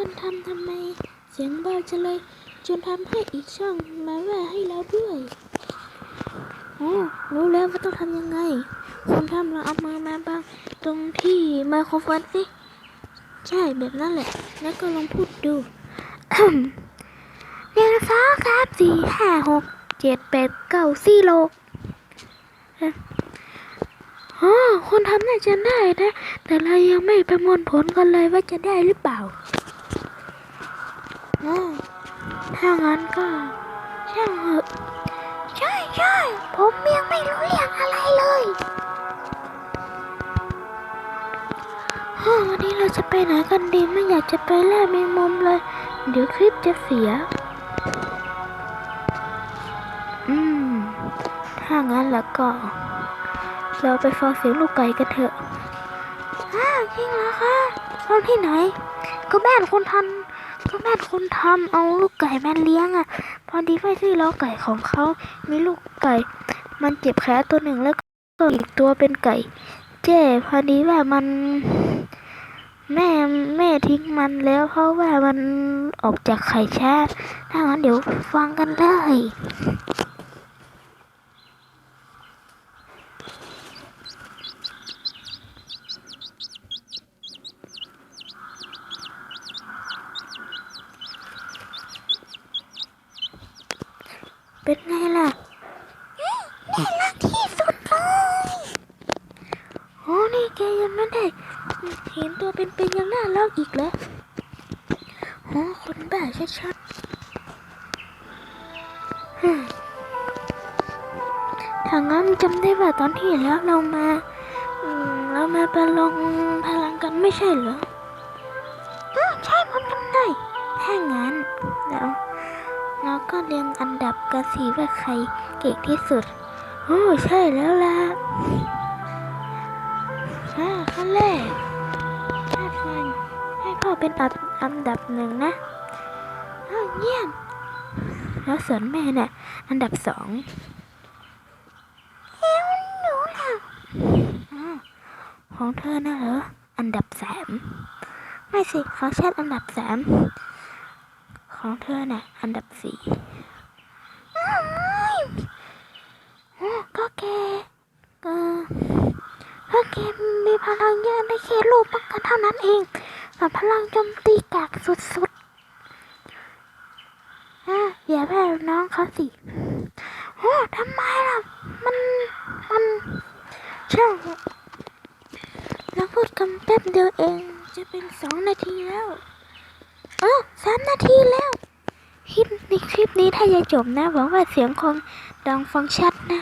คนทำทำไม เสียงเบาจังเลย จนทำให้อีกช่องมาว่าให้เราด้วยอ๋อรู้แล้วว่าต้องทำยังไงคนทำเราเอามือมาบังตรงที่ไมโครโฟนสิใช่แบบนั้นแหละ แล้วก็ลองพูดดูหนึ่งสองสามสี่ห้าหกเจ็ดแปดเก้าสี่โลอ๋อคนทำน่าจะได้นะ แต่เรายังไม่ประมวลผลกันเลยว่าจะได้หรือเปล่า ถ้างั้นก็ช่างเถอะใช่ใช่ผมยังไม่รู้เรื่องอะไรเลยฮ่าวันนี้เราจะไปไหนกันดีไม่อยากจะไปแล่แมงมุมเลย เดี๋ยวคลิปจะเสีย อืม ถ้างั้นแล้วก็ เราไปฟังเสียงลูกไก่กันเถอะอ้าวจริงเหรอคะฟังที่ไหน ก็แม่คนทำ แม่คนทำเอาลูกไก่แม่เลี้ยงอะ่ะ พอดีไฟที่ล้อไก่ของเขา มีลูกไก่ มันเจ็บแผลตัวหนึ่งแล้วก็อีกตัวเป็นไก่เจ้พอดีว่ามัน แม่แม่ทิ้งมันแล้ว เพราะว่ามันออกจากไข่ช้าถ้างั้นเดี๋ยวฟังกันเลย เป็นไงล่ะน่ารักที่สุดเลยโอ้นี่แกยังไม่ได้ เห็นตัวเป็นๆยังน่ารักอีกแล้วโอ้คนบ้าชัดๆฮึ่มถ้างั้นจำได้ว่าตอนที่แล้วเรามาอืมเรามาประลองพลังกันไม่ใช่เหรออ้าวใช่ผมจำได้ถ้างั้นแล้ว เราก็เรียงอันดับกันสิว่าใครเก่งที่สุด โอ้ใช่แล้วล่ะอ่าขั้นแรกชาติฟันให้พ่อเป็นอันอันดับหนึ่งนะอ้าวเยี่ยมแล้วส่วนแม่น่ะ อันดับสองเอ้วหนูล่ะอ้าวของเธอนะเหรอ อันดับสามไม่สิเของชาติอันดับสาม ของเธอน่ะ อันดับสี่โอ้ก็แกเออถ้าเกมมีพลังเยอะได้แค่รูปป้องกันเท่านั้นเองแต่พลังโจมตีกากสุดๆอะอย่าแพ้น้องเขาสิโอ้ทำไมล่ะ มัน มันช่างเราพูดกันแป๊บเดียวเอง จะเป็นสองนาทีแล้ว เออสามนาทีแล้ว คลิปในคลิปนี้ถ้าจะจบนะหวังว่าเสียงคงดังฟังชัดนะ